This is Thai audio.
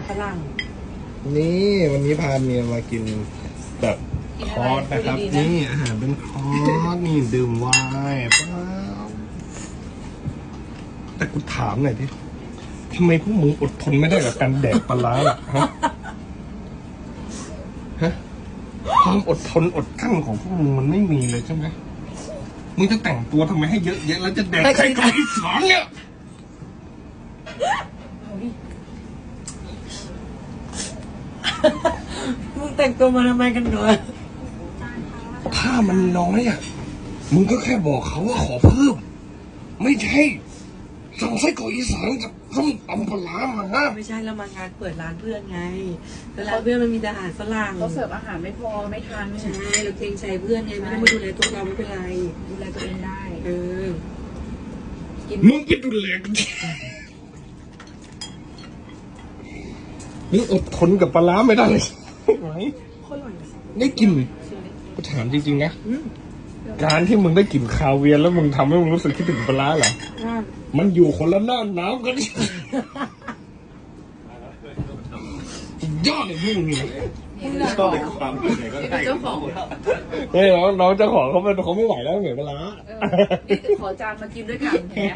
ารฝรั่ง นี่วันนี้พาเมียมากินแบบกินคอะไรอร์สนะครับพูดดีๆนะนี่อาหารเป็นคอร์สนี่ดื่มไวน์ป้าบแต่กูถามหน่อยดิทำไมพวกมึงอดทนไม่ได้กับการแดกปลาร้าล่ะฮะฮะความอดทนอดกลั้นของพวกมึงมันไม่มีเลยใช่ไหมมึงจะแต่งตัวทำไมให้เยอะแยะแล้วจะแดกไส้กรอกอีสานเนี่ย มึงแต่งตัวมาทำไมกันหนูถ้ามันน้อยอะ มึงก็แค่บอกเขาว่าขอเพิ่ม ไม่ใช่สั่งไส้กรอกอีสานกับส้มตำปลาร้ามานะไม่ใช่เรามางานเปิดร้านเพื่อนไงแต่ร้านเพื่อนมันมีแต่อาหารฝรั่งเขาเสิร์ฟอาหารไม่พอไม่ทันใช่เราเกรงใจเพื่อนไงไม่ต้องมาดูแลตัวเราไม่เป็นไรดูแลตัวเองได้ เออกินมึงไปดูแลกัน ดิมึงอดทนกับปลาร้าไม่ได้เลยไหมโคตรอร่อยเลยได้กินกูถามจริงๆนะการที่มึงได้กลิ่นคาเวียร์แล้วมึงทำให้มึงรู้สึกคิดถึงปลาร้าเหรอ อะมันอยู่คนละหน้าน้ำกัน ยอดเลยพวกมึงนี่ก็เป็นความเหนื่อยก็นี่ได้เป็นเจ้าของเฮ้ยน้องน้องเจ้าของเขาเป็นเขาไม่ไหวแล้วเหนื่อยปลาร้า เออนี่ขอจานมากินด้วยกันอย่างเงี้ย